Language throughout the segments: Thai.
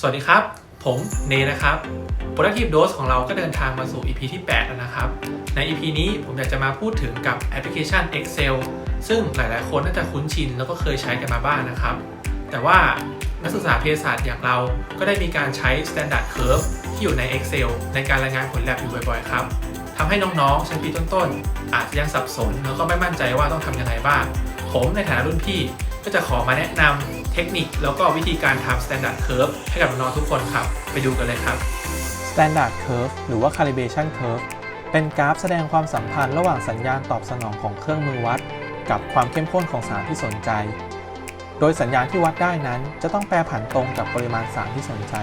สวัสดีครับ ผมเนนะครับ Productive Dose ของเราก็เดินทางมาสู่ EP ที่ 8 แล้วนะครับ ใน EP นี้ผมอยากจะมาพูดถึงกับแอปพลิเคชัน Excel ซึ่งหลาย ๆ คนน่าจะคุ้นชินแล้วก็เคยใช้กันมาบ้างนะครับ แต่ว่านักศึกษาเภสัชอย่างเราก็ได้มีการใช้ Standard Curve ที่อยู่ใน Excel ในการรายงานผล lab อยู่บ่อย ๆ ครับทำให้น้อง ๆ ชั้นปีต้น ๆ อาจจะยังสับสนแล้วก็ไม่มั่นใจว่าต้องทำยังไงบ้าง ผมในฐานะรุ่นพี่ก็จะขอมาแนะนำ ทคนิคแล้วก็วิธีการทำ Standard Curve ให้กับน้องทุกคนครับ ไปดูกันเลยครับ Standard Curve หรือว่า Calibration Curve เป็นกราฟแสดงความสัมพันธ์ระหว่างสัญญาณตอบสนองของเครื่องมือวัด กับความเข้มข้นของสารที่สนใจ โดยสัญญาณที่วัดได้นั้น จะต้องแปรผันตรงกับปริมาณสารที่สนใจ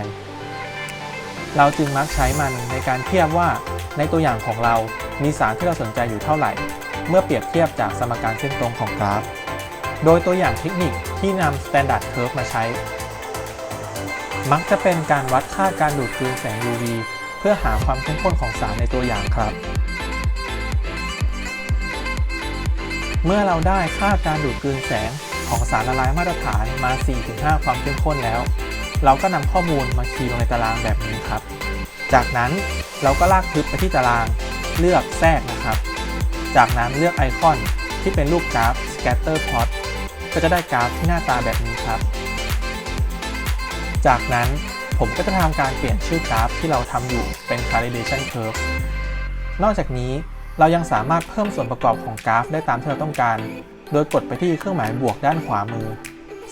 เราจึงมักใช้มันในการเทียบว่า ในตัวอย่างของเรา มีสารที่เราสนใจอยู่เท่าไหร่ เมื่อเปรียบเทียบจากสมการเส้นตรงของกราฟ โดยตัวอย่างเทคนิค ที่นำ Standard Curve มาใช้ มักจะเป็นการวัดค่าการดูดกลืนแสง UV เพื่อหาความเข้มข้นของสารในตัวอย่างครับ เมื่อเราได้ค่าการดูดกลืนแสงของสารละลายมาตรฐานมา 4-5 ความเข้มข้นแล้ว เราก็นำข้อมูลมาคีย์ลงในตารางแบบนี้ครับ จากนั้นเราก็ลากทึบไปที่ตารางเลือกแทรกนะครับ จากนั้นเลือกไอคอนที่เป็นรูปกราฟ scatter plot ก็จะได้กราฟที่หน้าตาแบบนี้ครับ จากนั้นผมก็จะทำการเปลี่ยนชื่อกราฟที่เราทำอยู่เป็น calibration curve นอกจากนี้เรายังสามารถเพิ่มส่วนประกอบของกราฟได้ตามที่เราต้องการ โดยกดไปที่เครื่องหมายบวกด้านขวามือ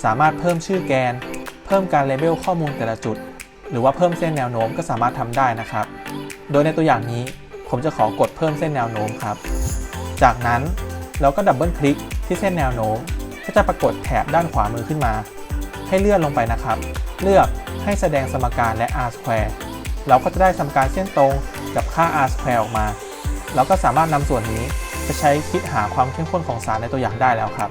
สามารถเพิ่มชื่อแกน เพิ่มการเลเบลข้อมูลแต่ละจุด หรือว่าเพิ่มเส้นแนวโน้มก็สามารถทำได้นะครับ โดยในตัวอย่างนี้ผมจะขอกดเพิ่มเส้นแนวโน้มครับ จากนั้นเราก็ดับเบิลคลิกที่เส้นแนวโน้ม ก็จะปรากฏแถบด้านขวามือขึ้นมา ให้เลื่อนลงไปนะครับ เลือกให้แสดงสมการและ r square เราก็จะได้สมการเส้นตรงกับค่า r square ออกมา เราก็สามารถนำส่วนนี้ไปใช้คิดหาความเข้มข้นของสารในตัวอย่างได้แล้วครับ